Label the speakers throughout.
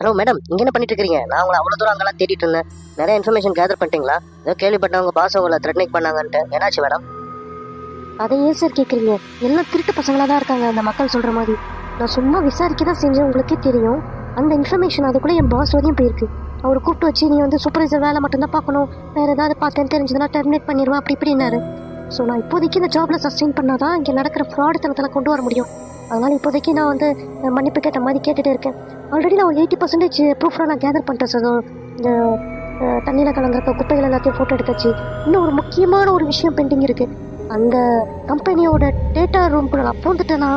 Speaker 1: Hello madam இங்கே என்ன பண்ணிட்டு இருக்கீங்க நான் உங்களை அவ்வளோ தூரம் அங்கெல்லாம் தேடிட்டு இருந்தேன். நிறைய இன்ஃபர்மேஷன் கேதர் பண்ணிட்டீங்களா? ஏதோ கேள்விப்பட்டேன் உங்க பாஸ் உங்களை த்ரெட்னிக் பண்ணாங்கன்ட்டு. என்னாச்சு மேடம்
Speaker 2: அதை ஏன் சார் கேட்குறீங்க எல்லாம் திருட்டு பசங்களாக தான் இருக்காங்க அந்த மக்கள் சொல்கிற மாதிரி. நான் சும்மா விசாரிக்க தான் செஞ்சேன் உங்களுக்கே தெரியும். அந்த இன்ஃபர்மேஷன் அதுக்குள்ளே என் பாஸ் வரையும் போயிருக்கு. அவர் கூப்பிட்டு வச்சு நீ வந்து சூப்பர்வைசர் வேலை மட்டும்தான் பார்க்கணும். வேறு ஏதாவது பார்த்தேன்னு தெரிஞ்சதுன்னா டெர்மினேட் பண்ணிடுவேன் அப்படி இப்படின்னாரு ஸோ நான் இப்போதைக்கு இந்த ஜாப்ல சஸ்டெயின் பண்ணாதான் இங்கே நடக்கிற ஃப்ராடுத்தனத்தில் கொண்டு வர முடியும். அதனால் இப்போதைக்கு நான் வந்து மன்னிப்பு கேட்ட மாதிரி கேட்டுகிட்டே இருக்கேன். ஆல்ரெடி நான் ஒரு எயிட்டி பர்சன்டேஜ் ப்ரூஃப்லாம் நான் கேதர் பண்ணிட்டேன் சார் இந்த தண்ணியில் கலந்துருக்க குப்பைகள் எல்லாத்தையும் ஃபோட்டோ எடுத்தாச்சு. இன்னும் ஒரு முக்கியமான ஒரு விஷயம் பெண்டிங் இருக்குது அந்த கம்பெனியோட டேட்டா ரூம்குள்ள நான் பூந்துட்டேன்னா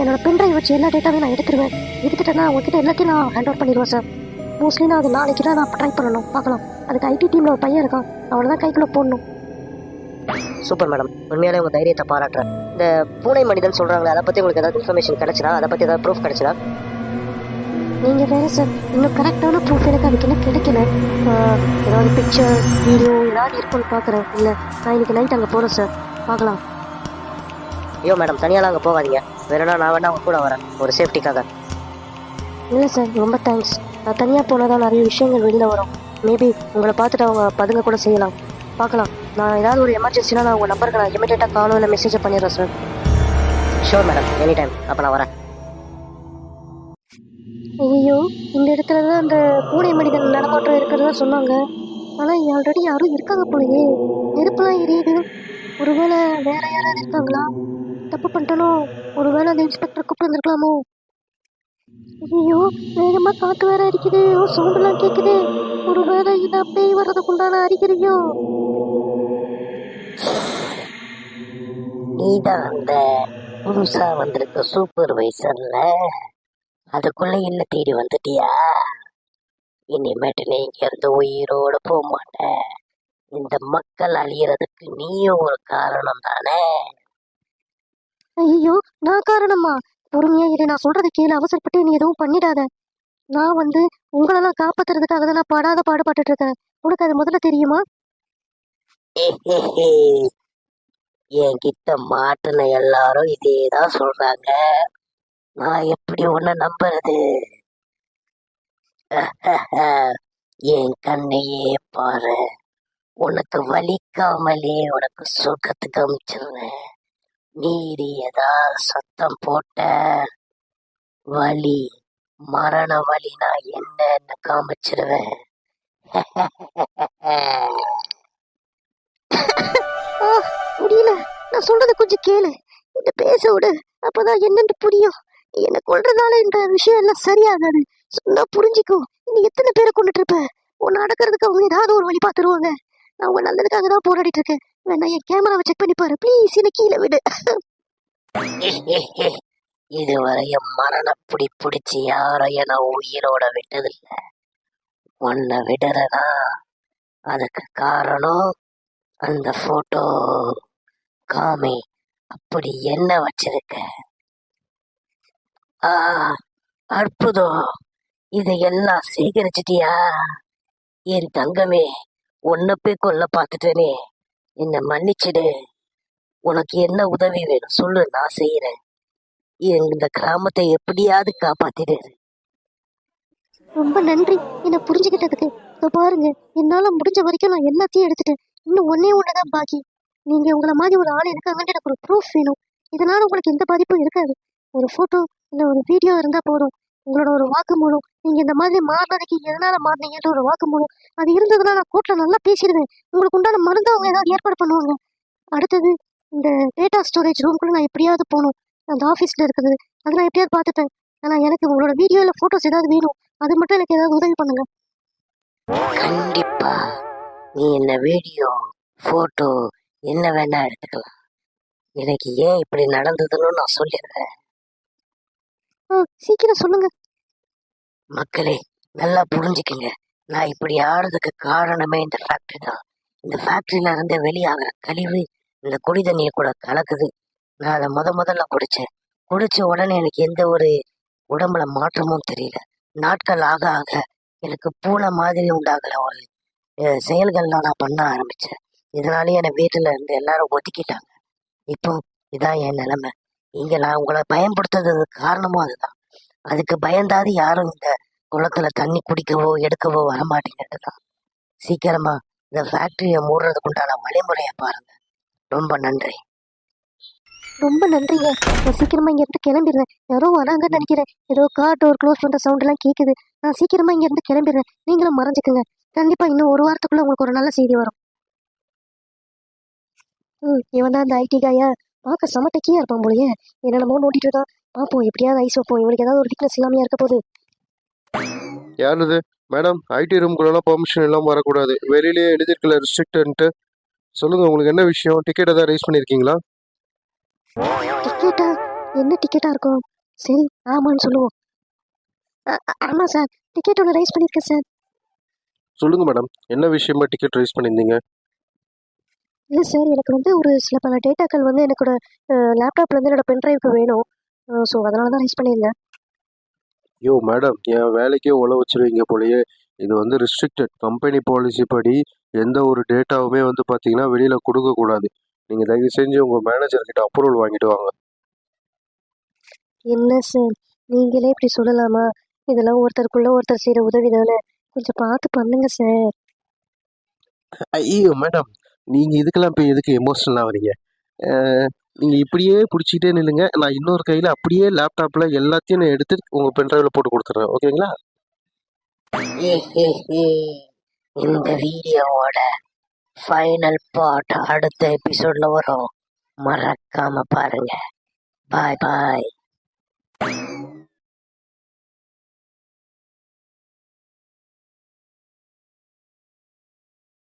Speaker 2: என்னோட பென்ட்ரைவ் வச்சு எல்லா டேட்டாவையும் நான் எடுத்துருவேன். எடுத்துட்டேன்னா உங்ககிட்ட எல்லாத்தையும் நான் ஹேண்ட் ஓவர் பண்ணிடுவேன் சார் மோஸ்ட்லி நான் அது நாளைக்கு தான் நான் ட்ரை பண்ணணும். பார்க்கலாம். அதுக்கு ஐடி டீமில் ஒரு பையன் இருக்கான். அவனை தான் கைக்குள்ளே போடணும்.
Speaker 1: Super madam. உண்மையாலே உங்க தைரியத்தை பாராட்டுறேன். இந்த பூனை மனிதன் சொல்றாங்களே அதை பத்தி உங்களுக்கு ஏதாவது இன்ஃபர்மேஷன் கிடைச்சதா? அதை பத்தி ஏதாவது ப்ரூஃப் கிடைச்சதா?
Speaker 2: நீங்கள் வேறு சார் இன்னும் கரெக்டான ப்ரூஃப் எனக்கு அதுக்கு என்ன கிடைக்கல. ஏதாவது பிக்சர் வீடியோ ஏதாவது இருக்கும்னு பார்க்குறேன் இல்லை நான் இன்னைக்கு நைட் அங்கே போகிறேன் சார் பார்க்கலாம்
Speaker 1: ஐயோ மேடம் தனியாலாம் அங்கே போகாதீங்க. வேணும்னா நான் வேணா உங்க கூட வரேன். ஒரு சேஃப்டிக்காக
Speaker 2: இல்லை சார் ரொம்ப தேங்க்ஸ் நான் தனியாக போனால் தான் நிறைய விஷயங்கள் வெளியில் வரும். மேபி உங்களை பார்த்துட்டு அவங்க பதுங்க கூட செய்யலாம். பார்க்கலாம் நான் ஏதாவது ஒரு எமர்ஜென்சினா நான் உங்கள் நம்பருக்கு நான் இமீடியட்டாக காலோ இல்லை மெசேஜ் பண்ணிடுறேன் sir
Speaker 1: sure madam any time அப்போ நான் வரேன்.
Speaker 2: ஐயோ இந்த இடத்துல தான் அந்த பூனை மனிதன் நடமாட்டம் இருக்கிறதா சொன்னாங்க. ஆனால் இங்கே ஆல்ரெடி யாரும் இருக்காங்க போலயே. நெருப்புலாம் எரியுது. ஒருவேளை வேற யாராவது இருக்காங்களா? தப்பு பண்ணிட்டனோ? ஒருவேளை அந்த இன்ஸ்பெக்டர் கூப்பிட்டு வந்திருக்கலாமோ ஐயோ வேகமாக காற்று வேற அடிக்குது. ஓ சவுண்டெல்லாம் கேட்குது ஒருவேளை இதான் பேய் வர்றதுக்கு உண்டான
Speaker 3: நீதான் அந்த புதுசா வந்திருக்க சூப்பர்வைசர்ல அதுக்குள்ள என்ன தேடி வந்துட்டியா? இனிமேட்டு நீ இங்க இருந்து உயிரோட போக மாட்ட. இந்த மக்கள் அழியறதுக்கு நீயும் ஒரு காரணம் தானே?
Speaker 2: ஐயோ நான் காரணமா? பொறுமையா இரு நான் சொல்றதை கீழே அவசரப்பட்டு நீ எதுவும் பண்ணிடாத. நான் வந்து உங்களெல்லாம் காப்பாத்துறதுக்காக தான் நான் படாத பாடுபட்டு இருக்கேன். உனக்கு அது முதல்ல தெரியுமா?
Speaker 3: என்கிட்ட மாட்டுன எல்லாரும் இதேதான் சொல்றாங்க. நான் எப்படி ஒன்ன நம்புறது? என் கண்ணையே பாரு. உனக்கு வலிக்காமலே உனக்கு சுகத்துக்கு அமிச்சிருவேன் நீரி ஏதாவது சத்தம் போட்ட வலி மரண வலினா என்னன்னு காமிச்சிருவேன்.
Speaker 2: முடியல. நான் சொல்றதை கொஞ்சம் கேளு. என்ன பேச விடு. அப்பதான் என்னன்னு புரியும். நீ என்ன கொள்றதால இந்த விஷயம் எல்லாம் சரியாகாது. சொன்னா புரிஞ்சுக்கும் நீ எத்தனை பேரை கொண்டுட்டு இருப்ப? உன்னை அடக்கிறதுக்கு அவங்க ஏதாவது ஒரு வழி பார்த்துருவாங்க. நான் உங்க நல்லதுக்காக தான் போராடிட்டு இருக்கேன். வேணா என் கேமராவை செக் பண்ணி பாரு. ப்ளீஸ் என்ன கீழே விடு.
Speaker 3: இதுவரையும் மரணப்புடி பிடிச்சி யாரையும் நான் உயிரோட விட்டதில்ல. உன்னை விடுறனா அதுக்கு காரணம் அந்த போட்டோ காமி அப்படி என்ன வச்சிருக்க? ஆ அற்புதம். இதையெல்லாம் சேகரிச்சிட்டியா? என் தங்கமே உன்னை போய் கொல்ல பார்த்துட்டேனே. என்னை மன்னிச்சிடு. உனக்கு என்ன உதவி வேணும் சொல்லு நான் செய்யறேன் இந்த கிராமத்தை எப்படியாவது காப்பாத்திடு.
Speaker 2: ரொம்ப நன்றி. என்னை புரிஞ்சுக்கிட்டதுக்கு. பாருங்க என்னால முடிஞ்ச வரைக்கும் நான் எல்லாத்தையும் எடுத்துட்டேன். இன்னும் ஒன்னே ஒண்ணுதான் பாக்கி. நீங்க உங்களை மாதிரி ஒரு ஆள் இருக்காங்கன்னு எனக்கு ஒரு ப்ரூஃப் வேணும். இதனால உங்களுக்கு எந்த பாதிப்பும் இருக்காது. ஒரு ஃபோட்டோ இல்லை ஒரு வீடியோ இருந்தால் போதும். உங்களோட ஒரு வாக்கு மூலம் நீங்கள் இந்த மாதிரி மாறினதுக்கு எதனால மாறினீங்கன்ற ஒரு வாக்கு மூலம் அது இருந்ததுன்னா நான் கோர்ட்டில் நல்லா பேசிடுவேன். உங்களுக்கு உண்டான மருந்து அவங்க ஏதாவது ஏற்பாடு பண்ணுவாங்க அடுத்தது இந்த டேட்டா ஸ்டோரேஜ் ரூம்குள்ளே நான் எப்படியாவது போகணும். அந்த ஆஃபீஸில் இருக்குது. அதை நான் எப்படியாவது பார்த்துட்டேன் ஆனால் எனக்கு உங்களோட வீடியோ ஃபோட்டோஸ் ஏதாவது வேணும். அது மட்டும் எனக்கு ஏதாவது உதவி பண்ணுங்க.
Speaker 3: கண்டிப்பா. நீ என்ன வீடியோ ஃபோட்டோ என்ன வேணா எடுத்துக்கலாம். எனக்கு ஏன் இப்படி நடந்ததுன்னு நான் சொல்லிடுறேன்.
Speaker 2: சீக்கிரம் சொல்லுங்க.
Speaker 3: மக்களே நல்லா புரிஞ்சுக்கங்க. நான் இப்படி ஆடுறதுக்கு காரணமே இந்த ஃபேக்டரி தான். இந்த ஃபேக்டரியில இருந்து வெளியாகிற கழிவு இந்த குடி தண்ணியை கூட கலக்குது. நான் அதை முத முதல்ல குடிச்சேன். குடிச்ச உடனே எனக்கு எந்த ஒரு உடம்புல மாற்றமும் தெரியல. நாட்கள் ஆக ஆக எனக்கு பூனை மாதிரி உண்டாகல ஒரு செயல்கள்லாம் நான் பண்ண ஆரம்பிச்சேன். இதனாலேயே என்னை வீட்டுல இருந்து எல்லாரும் ஒதுக்கிட்டாங்க. இப்போ இதான் என் நிலைமை. இங்க நான் உங்களை பயன்படுத்துறதுக்கு காரணமும் அதுதான். அதுக்கு பயந்தாது யாரும் இந்த குளத்துல தண்ணி குடிக்கவோ எடுக்கவோ வரமாட்டேங்கிறது தான் சீக்கிரமா இந்த ஃபேக்டரியை மூடுறதுக்கு உண்டான வழிமுறையை பாருங்க. ரொம்ப நன்றி.
Speaker 2: ரொம்ப நன்றிங்க. நான் சீக்கிரமா இங்க இருந்து கிளம்பிடுறேன். யாரோ வராங்கன்னு நினைக்கிறேன். ஏதோ கார் டோர் க்ளோஸ் பண்ற சவுண்ட் எல்லாம் கேக்குது. நான் சீக்கிரமா இங்க இருந்து கிளம்பிடுறேன். நீங்களும் மறைஞ்சுக்குங்க. கண்டிப்பா இன்னும் ஒரு வாரத்துக்குள்ள உங்களுக்கு ஒரு நல்ல செய்தி வரும். ம் இவன் தான் அந்த ஐடி காயா பார்க்க செம டெக்கியா இருப்பான் போலயே. என்னென்னமோ நோண்டிட்டு இருக்கான். பார்ப்போம் எப்படியாவது ஐஸ் வைப்போம். இவனுக்கு ஏதாவது ஒரு வீக்னஸ் இல்லாமையா இருக்க போகுது.
Speaker 4: யார் இது மேடம் ஐடி ரூம்குள்ளலாம் பெர்மிஷன் இல்லாமல் வரக்கூடாது. வெளியிலேயே எழுதிருக்கல ரெஸ்ட்ரிக்டன்ட்டு சொல்லுங்கள் உங்களுக்கு என்ன விஷயம்? டிக்கெட் ஏதாவது ரைஸ் பண்ணியிருக்கீங்களா?
Speaker 2: டிக்கெட்டா என்ன டிக்கெட்டா இருக்கும்? சரி ஆமான்னு சொல்லுவோம். ஆ- ஆ- ஆமா சார் டிக்கெட் ஒன்று ரைஸ் பண்ணியிருக்கேன் சார்
Speaker 4: சொல்லுங்கள் மேடம் என்ன விஷயமா டிக்கெட் ரைஸ் பண்ணியிருந்தீங்க?
Speaker 2: இல்லை சார் எனக்கு வந்து ஒரு சில பல டேட்டாக்கள் வந்து எனக்கோட லேப்டாப்ல இருந்து என்னோட பென்ட்ரைவுக்கு வேணும். ஸோ அதனால தான் ரைஸ் பண்ணியிருந்தேன்.
Speaker 4: யோ மேடம் என் வேலைக்கே உழ வச்சிருவீங்க போலயே. இது வந்து ரெஸ்ட்ரிக்டட் கம்பெனி பாலிசி படி எந்த ஒரு டேட்டாவுமே வந்து பார்த்தீங்கன்னா வெளியில் கொடுக்கக்கூடாது நீங்கள் தயவு செஞ்சு உங்கள் மேனேஜர் கிட்ட அப்ரூவல் வாங்கிட்டு வாங்க.
Speaker 2: என்ன சார்? நீங்களே இப்படி சொல்லலாமா? இதெல்லாம் ஒருத்தருக்குள்ள ஒருத்தர் செய்கிற உதவி தானே கொஞ்சம் பார்த்து பண்ணுங்க சார்.
Speaker 4: ஐயோ மேடம் நீங்கள் இதுக்கெல்லாம் இப்போ எதுக்கு எமோஷ்னலாக வரீங்க நீங்கள் இப்படியே பிடிச்சிக்கிட்டே நில்லுங்க. நான் இன்னொரு கையில் அப்படியே லேப்டாப்பில் எல்லாத்தையும் நான் எடுத்து உங்கள் பென்ட்ரைவில் போட்டு கொடுத்துட்றேன். ஓகேங்களா?
Speaker 3: இந்த வீடியோவோட ஃபைனல் பார்ட் அடுத்த எபிசோட்ல வரும். மறக்காம பாருங்க. பாய் பாய்